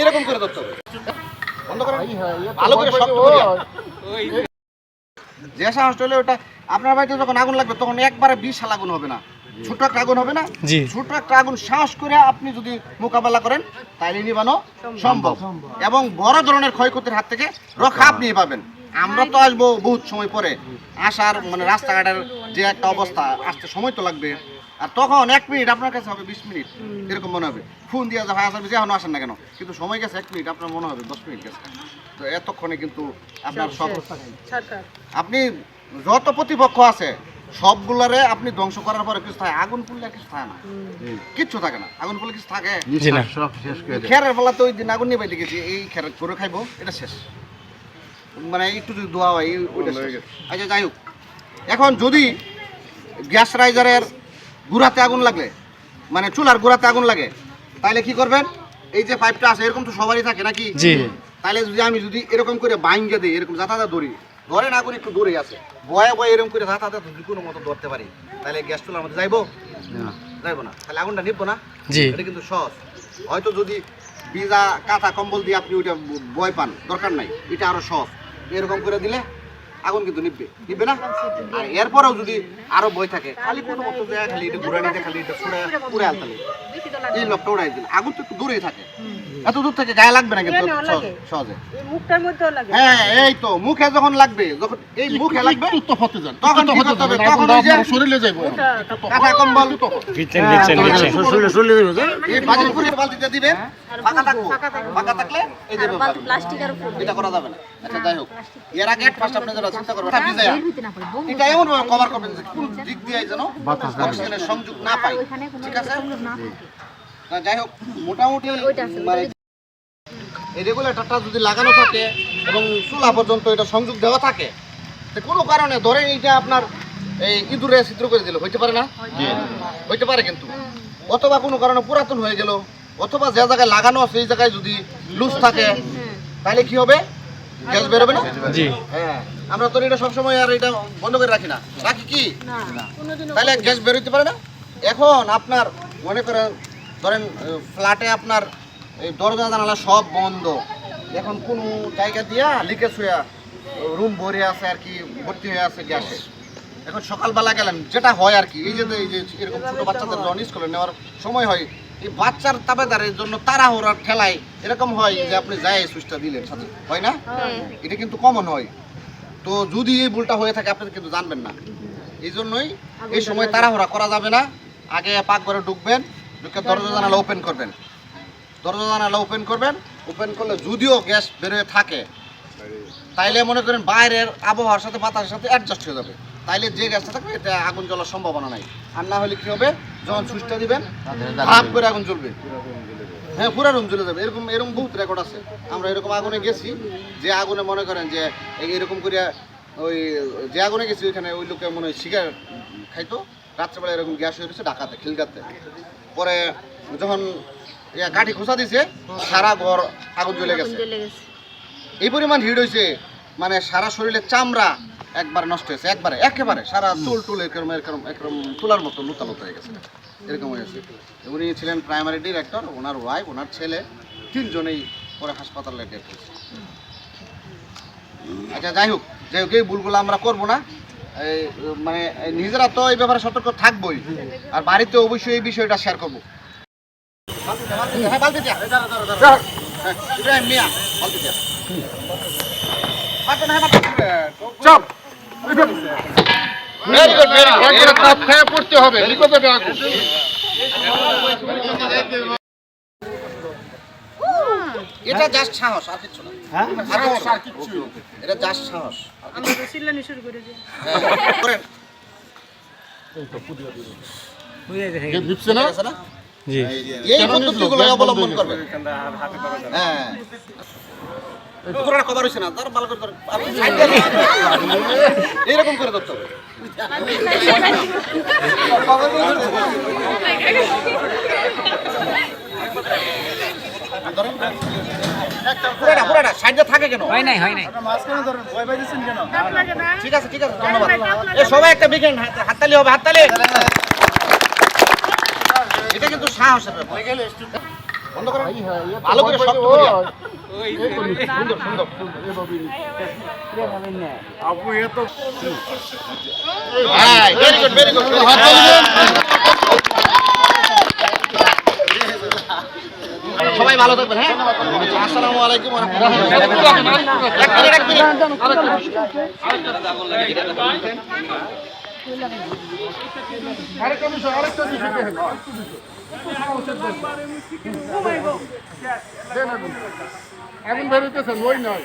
এরকম করে যে সাহসটা হলে ওটা আপনার বাড়িতে যখন আগুন লাগবে, তখন একবারে বিশাল আগুন হবে না। ছোট একটা আগুন হবে না? জি। ছোট একটা আগুন সাহস করে আপনি যদি মোকাবেলা করেন তাইলে নিবানো সম্ভব। এবং বড় ধরনের ক্ষয়ক্ষতির হাত থেকে রক্ষা আপনি পাবেন। আমরা তো আসব বহুত সময় পরে। আসার মানে রাস্তাঘাটের যে একটা অবস্থা আসতে সময় তো লাগবে। আর তখন এক মিনিট আপনার কাছে হবে বিশ মিনিট। এরকম মনে হবে। ফোন দিয়ে যা আসার বেশি এখনও আসেন না কেন? কিন্তু সময় গেছে এক মিনিট। আপনার মনে হবে দশ মিনিট গেছে। তো এতক্ষণে কিন্তু আপনার সব আপনি যত প্রতিপক্ষ আছে সবগুলারে আপনি ধ্বংস করার পরে কিছু থাকে আগুন পুড়লে কিছু থাকে না। কিচ্ছু থাকে না। আগুন পুড়লে কিছু থাকে? খেরের বেলা তো ওই দিন আগুন নিয়ে বাইতে গেছি এই খের করে খাইবো এটা শেষ। মানে একটু যদি দোয়া হয় ওইটা আচ্ছা যাই হোক। এখন যদি গ্যাস রাইজারের গুড়াতে আগুন লাগলে মানে চুলার গুড়াতে আগুন লাগে তাহলে কি করবেন? এই যে পাইপটা আছে এরকম তো সবারই থাকে নাকি? জি। তাহলে যদি আমি যদি এরকম করে বাইঙ্গে দিই এরকম যাতায়াত ধরি ধরে না করে একটু দূরে আছে। বয়ে বয়ে এরকম করে যাতায়াত যদি কোনো মতো ধরতে পারি। তাহলে গ্যাস চুলার মধ্যে যাইবো? যাইবো না। তাহলে আগুনটা নিবো না? জি। এটা কিন্তু সহজ। হয়তো যদি বিজা কাঁথা কম্বল দিয়ে আপনি ওইটা বয় পান দরকার নাই। এটা আরও সহজ। এরকম করে দিলে আগুন কিন্তু নিববে। নিববে না? আর এরপরেও যদি আরও বই থাকে খালি কোনো মতো জায়গা খালি এটা ঘুরে নিতে খালি এটা পুরা পুরা আলতালি এই লোকটা উড়াই দিল। আগুন তো একটু দূরেই থাকে। এত দূর থেকে গায়ে লাগবে না কিন্তু সহজে মুখটার মধ্যেও লাগে। হ্যাঁ এই তো মুখে যখন লাগবে যখন এই মুখে লাগবে তো হতে যান তখন? তখন শরীরে যাইব কাঁথা কম্বল। দিচ্ছেন দিচ্ছেন দিচ্ছেন এই বাজির করে বালতিতে দিবেন ফাঁকা থাকব ফাঁকা থাকলে। এই যে ব্যাপার। প্লাস্টিকের এটা করা যাবে না। আচ্ছা যাই হোক। এর আগে ফার্স্ট আপনি যারা চিন্তা করবেন এটা ভিজায়া এটা এমন ভাবে কভার করবেন যে কোন দিক দিয়ে যেন অক্সিজেনের সংযোগ না পাই ঠিক আছে? তা যাই হোক মোটামুটি মানে এই রেগুলেটরটা যদি লাগানো থাকে এবং চুলা পর্যন্ত এটা সংযোগ দেওয়া থাকে তো কোনো কারণে ধরেন এইটা আপনার এই ইঁদুরে ছিদ্র করে দিল হইতে পারে না? হইতে পারে কিন্তু। অথবা কোনো কারণে পুরাতন হয়ে গেল অথবা যে জায়গায় লাগানো আছে সেই জায়গায় যদি লুজ থাকে তাহলে কি হবে? গ্যাস বেরোবে না? জি। হ্যাঁ আমরা তো এটা সবসময় আর এটা বন্ধ করে রাখি না। রাখি কি? তাহলে গ্যাস বেরোতে পারে না? এখন আপনার মনে করেন ধরেন ফ্ল্যাটে আপনার এই দরজা জানালা সব বন্ধ। এখন কোনো জায়গা দিয়া লিকেজ হয়ে রুম ভরে আছে আর কি ভর্তি হয়ে আছে গ্যাসে এখন সকালবেলা গেলেন যেটা হয় আর কি এই যে এই যে এরকম ছোট বাচ্চাদের যখন স্কুলে নেওয়ার সময় হয় এই বাচ্চার তাবেদারের জন্য তাড়াহুড়ার ঠেলায় এরকম হয় যে আপনি যাই সুইচটা দিলেন সাথে। হয় না? এটা কিন্তু কমন হয়। তো যদি এই ভুলটা হয়ে থাকে আপনি কিন্তু জানবেন না। এই জন্যই এই সময় তাড়াহুড়া করা যাবে না। আগে পাকঘরে ঢুকবেন ঢুকে দরজা জানালা ওপেন করবেন। দরজা জানালা ওপেন করবেন। ওপেন করলে যদিও গ্যাস বেরোয় থাকে, তাইলে মনে করেন বাইরের আবহাওয়ার সাথে, বাতাসের সাথে অ্যাডজাস্ট হয়ে যাবে। তাইলে যে গ্যাসটা থাকবে, এটা আগুন জ্বলার সম্ভাবনা নাই। আর না হলে কি হবে? যখন সুইচটা দিবেন ভাব করে আগুন জ্বলবে। হ্যাঁ পুরো রুম জ্বলে যাবে। এরকম এরকম বহুত রেকর্ড আছে। আমরা এরকম আগুনে গেছি, যে আগুনে মনে করেন যে এরকম করে ওই, যে আগুনে গেছি, ওইখানে ওই লোকে মনে হয় সিগারেট খাইতো। রাত্রেবেলা এরকম গ্যাস হয়ে গেছে ঢাকাতে খিলগাতে। পরে যখন কাঠি খোসা দিছে সারা ঘর আগুন জ্বলে গেছে। এই পরিমাণ হিট হয়েছে মানে সারা শরীরের চামড়া একবার নষ্ট হয়েছে একবারে একেবারে সারা চুল টুল এরকম এরকম এরকম তুলার মতো লুতা লুতা হয়ে গেছে এরকম হয়েছে উনি ছিলেন প্রাইমারি ডিরেক্টর ওনার ওয়াইফ ওনার ছেলে তিনজনেই পরে হাসপাতালে ডেট হয়েছে। আচ্ছা যাই হোক যাই হোক এই ভুলগুলো আমরা করব না। মানে নিজেরা তো এই ব্যাপারে সতর্ক থাকবোই আর বাড়িতে অবশ্যই এই বিষয়টা শেয়ার করব হ্যাঁ বালতি এটা জাস্ট সাহস আর কিছু না। আর কিছু না। এটা জাস্ট সাহস। আমরা তো চিল্লানি শুরু করে দিই। হ্যাঁ, করেন। ভিপছে না? ঠিক আছে না? জি। এই পদ্ধতিগুলো অবলম্বন করবেন হ্যাঁ। কভার হয়েছে না তার ভালো করে। এইরকম করে ধরতে হবে। পুরাটা পুরাটা সাইডে থাকে কেন হয় নাই হয় নাই তাপ লাগে না ঠিক আছে ঠিক আছে ধন্যবাদ এ সবাই একটা বিকেন হাততালি হবে হাততালি এটা কিন্তু সাহসের ব্যাপার বন্ধ করো ভালো করে শক্ত করে সুন্দর সুন্দর আপু এত হ্যাঁ ভেরি গুড ভেরি গুড সবাই ভালো থাকবেন হ্যাঁ আসসালামু আলাইকুম আরেকটা বিষয়। আগুন বেরোতেছেন ওই নয়